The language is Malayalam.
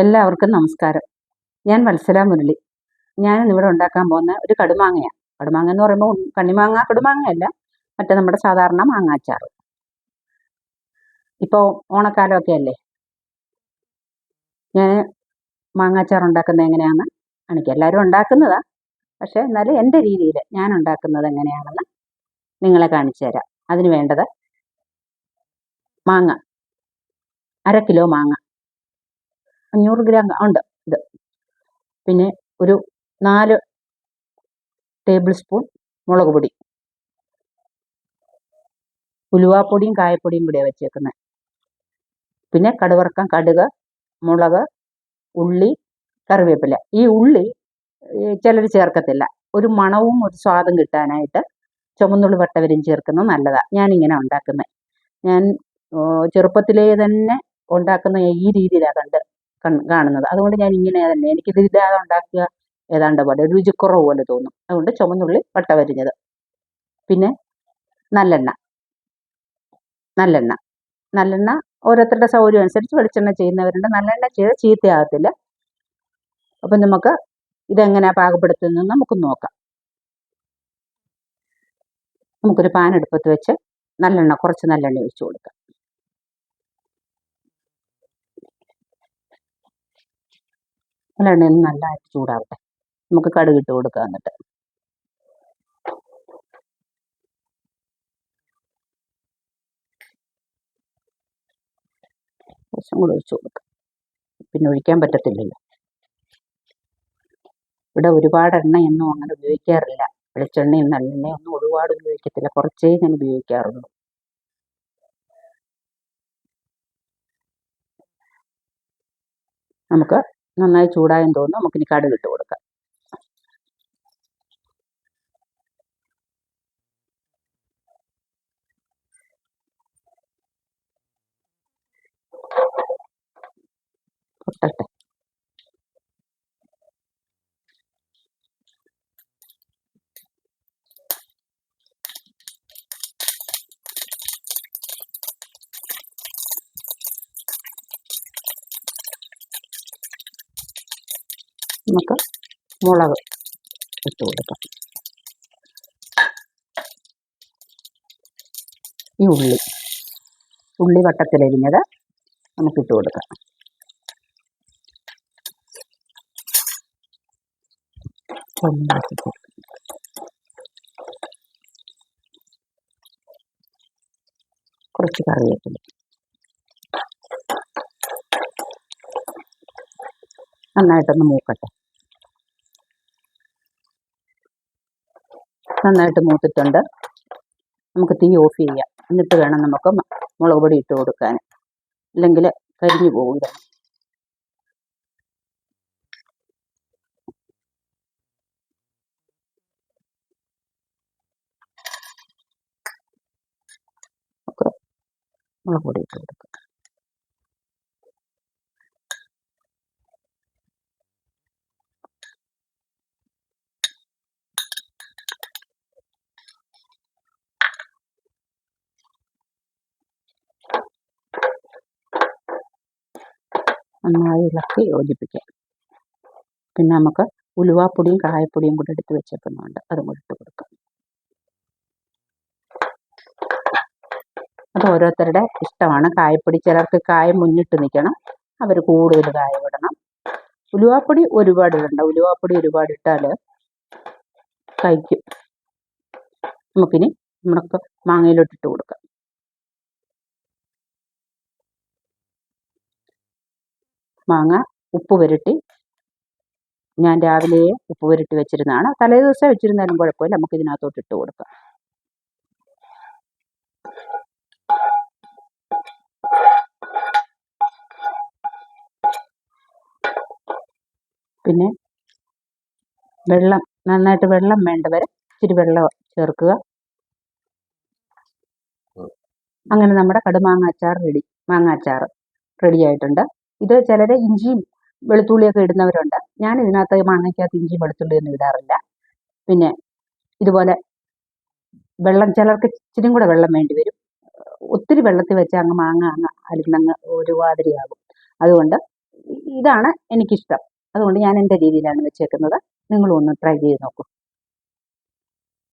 എല്ലാവർക്കും നമസ്കാരം. ഞാൻ വത്സല മുരളി. ഞാൻ ഇവിടെ ഉണ്ടാക്കാൻ പോകുന്ന ഒരു കടുമാങ്ങയാണ്. കടുമാങ്ങ എന്ന് പറയുമ്പോൾ കണ്ണിമാങ്ങ കടുമാങ്ങയല്ല മറ്റേ നമ്മുടെ സാധാരണ മാങ്ങാച്ചാർ ഇപ്പോൾ ഓണക്കാലമൊക്കെ അല്ലേ? ഞാൻ മാങ്ങാച്ചാർ ഉണ്ടാക്കുന്നത് എങ്ങനെയാണെന്ന് എനിക്ക് എല്ലാവരും ഉണ്ടാക്കുന്നതാ. പക്ഷേ എന്നാലും എന്റെ രീതിയിൽ ഞാൻ ഉണ്ടാക്കുന്നത് എങ്ങനെയാണെന്ന് നിങ്ങളെ കാണിച്ചു തരാം. അതിന് വേണ്ടത് മാങ്ങ. അര കിലോ മാങ്ങ. അഞ്ഞൂറ് ഗ്രാം ഉണ്ട്. ഇത്. പിന്നെ ഒരു നാല് ടേബിൾ സ്പൂൺ മുളക് പൊടി. ഉലുവാപ്പൊടിയും കായപ്പൊടിയും കൂടിയാണ് വെച്ചേക്കുന്നത് പിന്നെ കടുവറക്കം കടുക് മുളക് ഉള്ളി കറിവേപ്പില. ഈ ഉള്ളി ചിലർ ചേർക്കത്തില്ല. ഒരു മണവും ഒരു സ്വാദും കിട്ടാനായിട്ട് ചുമന്നുള്ളി വട്ടവരും ചേർക്കുന്നത് നല്ലതാണ് ഞാനിങ്ങനെ ഉണ്ടാക്കുന്നത് ഞാൻ ചെറുപ്പത്തിലേ തന്നെ ഉണ്ടാക്കുന്ന ഈ രീതിയിലാണ് കണ്ട് കാണുന്നത്. അതുകൊണ്ട് ഞാൻ ഇങ്ങനെ തന്നെ എനിക്കിത് ഇല്ലാതെ ഉണ്ടാക്കിയ ഏതാണ്ട് പോലെ രുചിക്കുറവ് പോലെ തോന്നും. അതുകൊണ്ട് ചുമന്നുള്ളി വട്ട വരിഞ്ഞത്. പിന്നെ നല്ലെണ്ണ. നല്ലെണ്ണ. നല്ലെണ്ണ ഓരോരുത്തരുടെ സൗകര്യം അനുസരിച്ച് വെളിച്ചെണ്ണ ചെയ്യുന്നവരുണ്ട്. നല്ലെണ്ണ ചെയ്ത് ചീത്തയാകത്തില്ല. അപ്പം നമുക്ക് ഇതെങ്ങനെ പാകപ്പെടുത്തുന്നത് നമുക്ക് നോക്കാം. നമുക്കൊരു പാൻ അടുപ്പത്ത് വെച്ച് നല്ലെണ്ണ കുറച്ച് നല്ലെണ്ണ ഒഴിച്ചു കൊടുക്കാം. നല്ല എണ്ണ നല്ലതായിട്ട് ചൂടാവട്ടെ. നമുക്ക് കടുക് ഇട്ട് കൊടുക്കാം എന്നിട്ട്. കുറച്ചും കൂടെ ഒഴിച്ചു കൊടുക്കാം. പിന്നെ ഒഴിക്കാൻ പറ്റത്തില്ലല്ലോ. ഇവിടെ ഒരുപാട് എണ്ണയൊന്നും അങ്ങനെ ഉപയോഗിക്കാറില്ല. വെളിച്ചെണ്ണയും നല്ലെണ്ണയൊന്നും ഒരുപാട് ഉപയോഗിക്കത്തില്ല. കുറച്ചേ ഞാൻ ഉപയോഗിക്കാറുള്ളൂ. നമുക്ക് നന്നായി ചൂടായെന്ന് തോന്നുന്നു. നമുക്കിനി കടുക് ഇട്ട് കൊടുക്കാം. പൊട്ടട്ടെ. നമുക്ക് മുളക് ഇട്ട് കൊടുക്കാം. ഈ ഉള്ളി ഉള്ളി വട്ടത്തിലരിഞ്ഞത് നമുക്കിട്ട് കൊടുക്കാം. കുറച്ച് കറിവേപ്പില. നന്നായിട്ടൊന്ന് മൂക്കട്ടെ. നന്നായിട്ട് മൂത്തിട്ടുണ്ട്. നമുക്ക് തീ ഓഫ് ചെയ്യാം. എന്നിട്ട് വേണം നമുക്ക് മുളക് പൊടി ഇട്ട് കൊടുക്കാൻ. അല്ലെങ്കിൽ കരിഞ്ഞു പോകില്ല മുളക് പൊടി ഇട്ട് കൊടുക്കുക നന്നായി ഇളക്കി യോജിപ്പിക്കാം. പിന്നെ നമുക്ക് ഉലുവാപ്പൊടിയും കായപ്പൊടിയും കൂടെ എടുത്ത് വെച്ചേക്കുന്നുണ്ട് അതും കൂടെ ഇട്ട് കൊടുക്കാം. അത് ഓരോരുത്തരുടെ ഇഷ്ടമാണ്. കായപ്പൊടി ചിലർക്ക് കായ മുന്നിട്ട് നിൽക്കണം. അവർ കൂടുതൽ കായ ഇടണം. ഉലുവാപ്പൊടി ഒരുപാട് ഇടണ്ട. ഉലുവാപ്പൊടി ഒരുപാട് ഇട്ടാൽ കഴിക്കും നമുക്കിനി നമുക്ക് മാങ്ങയിലോട്ടിട്ട് കൊടുക്കാം. മാങ്ങ ഉപ്പ് പുരട്ടി. ഞാൻ രാവിലെ ഉപ്പ് പുരട്ടി വെച്ചിരുന്നതാണ്. തലേ ദിവസം വെച്ചിരുന്നാലും കുഴപ്പമില്ല. നമുക്ക് ഇതിനകത്തോട്ട് ഇട്ട് കൊടുക്കാം. പിന്നെ വെള്ളം നന്നായിട്ട് വെള്ളം വേണ്ടവരെ ഇച്ചിരി വെള്ളം ചേർക്കുക. അങ്ങനെ നമ്മുടെ കടുമാങ്ങ അച്ചാർ റെഡി. മാങ്ങ അച്ചാർ റെഡി ആയിട്ടുണ്ട് ഇത് ചിലരെ ഇഞ്ചിയും വെളുത്തുള്ളിയൊക്കെ ഇടുന്നവരുണ്ട്. ഞാൻ ഇതിനകത്ത് മാങ്ങയ്ക്കകത്ത് ഇഞ്ചിയും വെളുത്തുള്ളിയൊന്നും ഇടാറില്ല. പിന്നെ ഇതുപോലെ വെള്ളം ചിലർക്ക് ഇച്ചിരി കൂടെ വെള്ളം വേണ്ടി വരും. ഒത്തിരി വെള്ളത്തിൽ വെച്ച് അങ്ങ് മാങ്ങ അങ്ങ് അലിന്നങ്ങ് ഒരുമാതിരിയാകും. അതുകൊണ്ട് ഇതാണ് എനിക്കിഷ്ടം. അതുകൊണ്ട് ഞാൻ എന്റെ രീതിയിലാണ് വെച്ചേക്കുന്നത്. നിങ്ങളും ഒന്ന് ട്രൈ ചെയ്ത് നോക്കൂ.